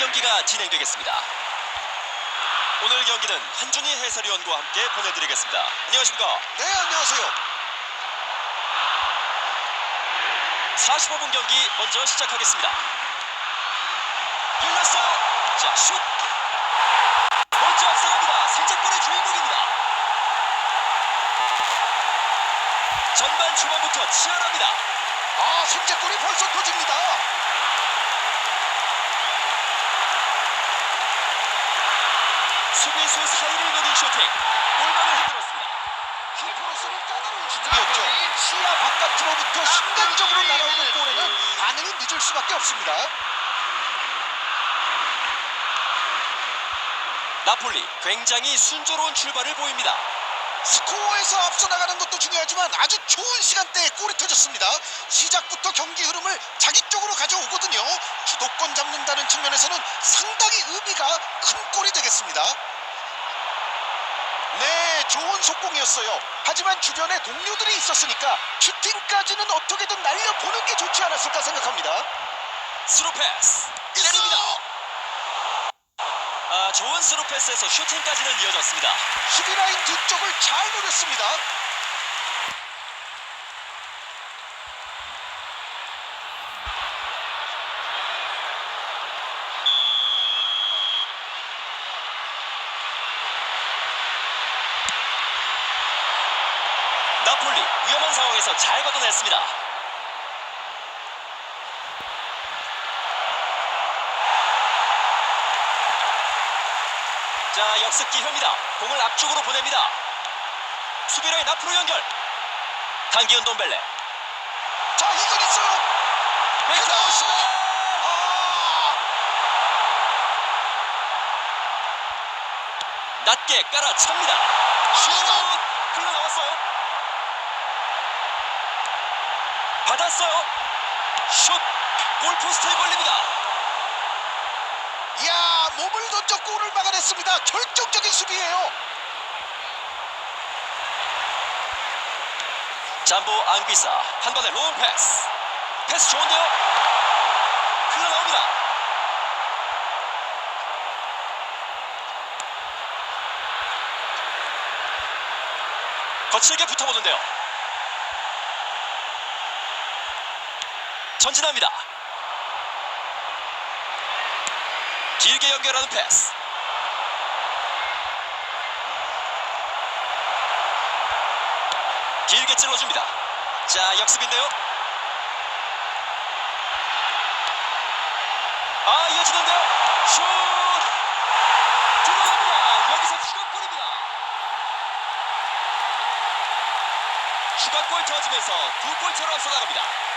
경기가 진행되겠습니다. 오늘 경기는 한준희 해설위원과 함께 보내드리겠습니다. 안녕하십니까? 네, 안녕하세요. 45분 경기 먼저 시작하겠습니다. 열렸어요. 자, 슛. 먼저 앞서갑니다. 선제골의 주인공입니다. 전반 초반부터 치열합니다. 아, 선제골이 벌써 터집니다. 수비수 사이를 노린 슈팅. 골망을 흔들었습니다. 키퍼로서는 까다로운 수준이었죠. 시야 바깥으로부터 순간적으로 날아오는 볼에는 반응이 늦을 수밖에 없습니다. 나폴리 굉장히 순조로운 출발을 보입니다. 스코어에서 앞서 나가는 것도 중요하지만 아주 좋은 시간대에 골이 터졌습니다. 시작부터 경기 흐름을 자기 쪽으로 가져오거든요. 주도권 잡는다는 측면에서는 상당히 의미가 큰 골이 되겠습니다. 네, 좋은 속공이었어요. 하지만 주변에 동료들이 있었으니까 슈팅까지는 어떻게든 날려보는 게 좋지 않았을까 생각합니다. 스루 패스. 때립니다. 아, 좋은 스루 패스에서 슈팅까지는 이어졌습니다. 수비라인 뒤쪽을 잘 노렸습니다. 나폴리 상황에서 잘 걷어냈습니다. 자 역습 기회입니다. 공을 앞쪽으로 보냅니다. 수비라인 앞으로 연결. 강기현 돈벨레. 자. 헤더! 아, 낮게 깔아찹니다. 슛! 흘러나왔어요. 받았어요. 슛! 골포스트에 걸립니다. 이야, 몸을 던져 골을 막아냈습니다. 결정적인 수비예요. 잠보 앙비사 한 번에 롱 패스. 패스 좋은데요. 흘러나옵니다. 거칠게 붙어보는데요. 전진합니다. 길게 연결하는 패스. 길게 찔러줍니다. 자, 역습인데요. 아, 이어지는데요. 슛! 들어갑니다. 여기서 추가골입니다. 추가골 터지면서 두 골차로 앞서 나갑니다.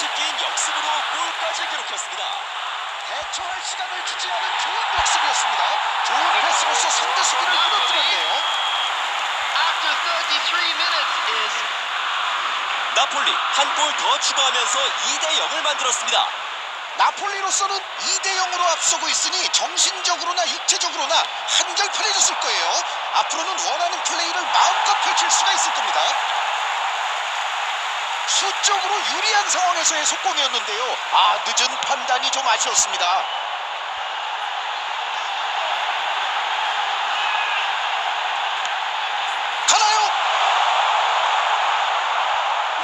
특기인 역습으로 골까지 기록했습니다. 대처할 시간을 주지 않은 좋은 역습이었습니다. 좋은 패스로서 상대 수비를 무너뜨렸네요. After 33 minutes is 나폴리 한 골 더 추가하면서 2대 0을 만들었습니다. 나폴리로서는 2대 0으로 앞서고 있으니 정신적으로나 육체적으로나 한결 편해졌을 거예요. 앞으로는 원하는 플레이를 마음껏 펼칠 수가 있을 겁니다. 수적으로 유리한 상황에서의 속공이었는데요. 아, 늦은 판단이 좀 아쉬웠습니다. 가나요?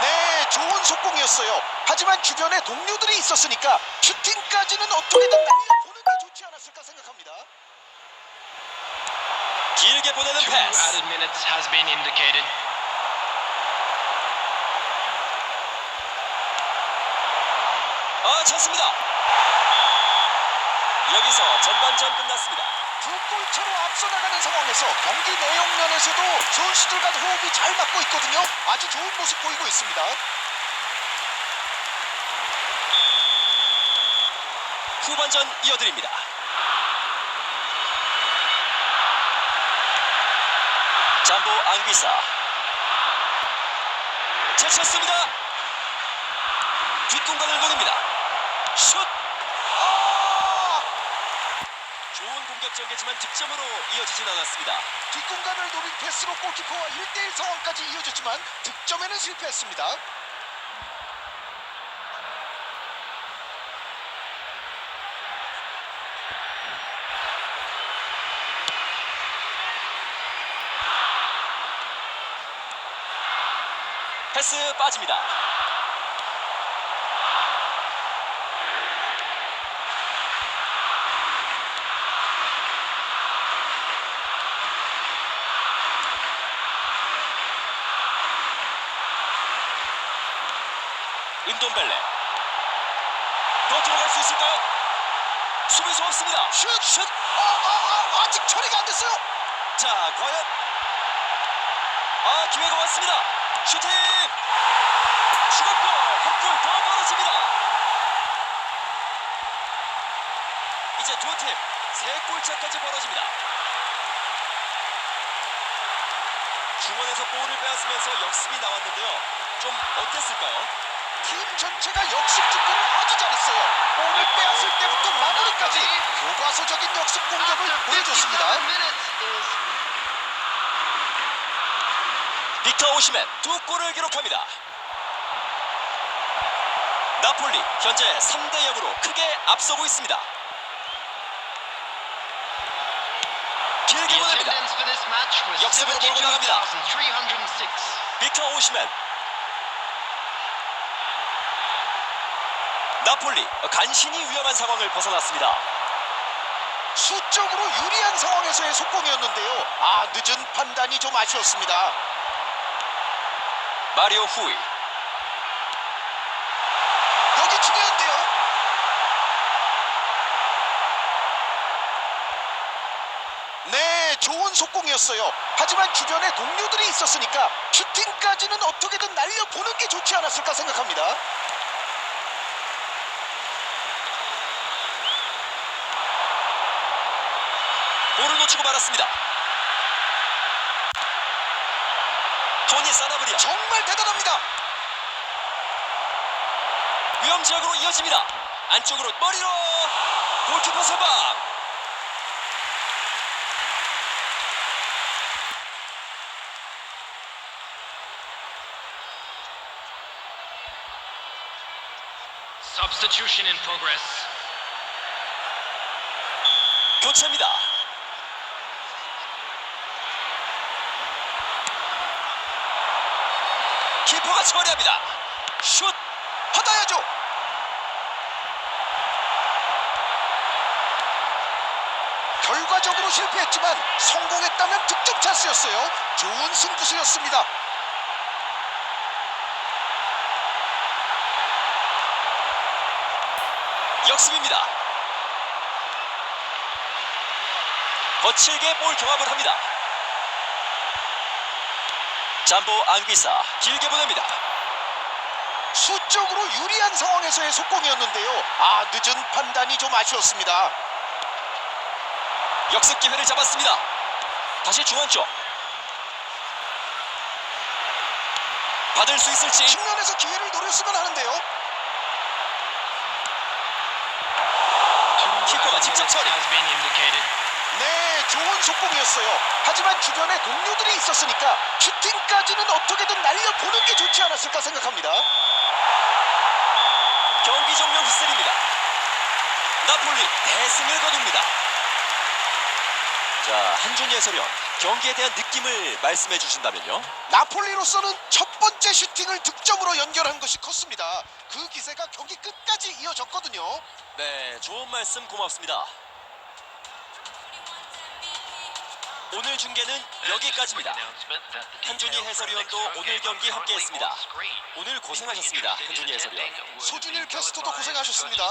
네, 좋은 속공이었어요. 하지만 주변에 동료들이 있었으니까 슈팅까지는 어떻게든 날려보는 게 좋지 않았을까 생각합니다. 길게 보내는 패스. added minutes has been indicated. 아, 찼습니다. 여기서 전반전 끝났습니다. 두 골차로 앞서 나가는 상황에서 경기 내용 면에서도 선수들 간 호흡이 잘 맞고 있거든요. 아주 좋은 모습 보이고 있습니다. 후반전 이어드립니다. 잠보 앙비사 제쳤습니다. 뒷공간을 노립니다. 슛! 아! 좋은 공격적이지만 득점으로 이어지진 않았습니다. 뒷공간을 노린 패스로 골키퍼와 1대1 상황까지 이어졌지만 득점에는 실패했습니다. 패스 빠집니다. 은돈벨레 더 들어갈 수 있을까요? 수비수 없습니다. 슛! 슛! 어, 어, 어, 아직 처리가 안 됐어요. 자, 과연 아 기회가 왔습니다. 슈팅 추가골 한골더 벌어집니다. 이제 두 팀 세 골차까지 벌어집니다. 중원에서 볼을 빼앗으면서 역습이 나왔는데요. 좀 어땠을까요? 팀 전체가 역습 축구를 아주 잘했어요. 볼을 빼앗을 때부터 마무리까지 교과서적인 역습 공격을 After 보여줬습니다. 57 minutes is 빅터 오시맨 두 골을 기록합니다. 나폴리 현재 3대 0으로 크게 앞서고 있습니다. 길게 보냅니다. 역습으로 몰고 나갑니다. 72,306. 빅터 오시맨 나폴리 간신히 위험한 상황을 벗어났습니다. 수적으로 유리한 상황에서의 속공이었는데요. 아, 늦은 판단이 좀 아쉬웠습니다. 마리오 후이 여기 중요한데요. 네, 좋은 속공이었어요. 하지만 주변에 동료들이 있었으니까 슈팅까지는 어떻게든 날려보는 게 좋지 않았을까 생각합니다. 볼을 놓치고 말았습니다. 토니 사나브리아 정말 대단합니다. 위험 지역으로 이어집니다. 안쪽으로 머리로 골키퍼 선방. Substitution in progress. 교체입니다. 키퍼가 처리합니다. 슛 받아야죠. 결과적으로 실패했지만 성공했다면 득점 찬스였어요. 좋은 승부수였습니다. 역습입니다. 거칠게 볼 경합을 합니다. 잠보 안귀사 길게 보냅니다. 수적으로 유리한 상황에서의 속공이었는데요. 아, 늦은 판단이 좀 아쉬웠습니다. 역습 기회를 잡았습니다. 다시 중앙 쪽. 받을 수 있을지 측면에서 기회를 노렸으면 하는데요. 키퍼가 직접 처리. 네, 좋은 속공이었어요. 하지만 주변에 동료들이 있었으니까 슈팅 까지는 어떻게든 날려보는 게 좋지 않았을까 생각합니다. 경기 종료 휘슬입니다. 나폴리 대승을 거둡니다. 자, 한준희 해설위원 경기에 대한 느낌을 말씀해 주신다면요? 나폴리로서는 첫 번째 슈팅을 득점으로 연결한 것이 컸습니다. 그 기세가 경기 끝까지 이어졌거든요. 네, 좋은 말씀 고맙습니다. 오늘 중계는 여기까지입니다. 한준희 해설위원도 오늘 경기 함께했습니다. 오늘 고생하셨습니다, 한준희 해설위원. 소준일 캐스터도 고생하셨습니다.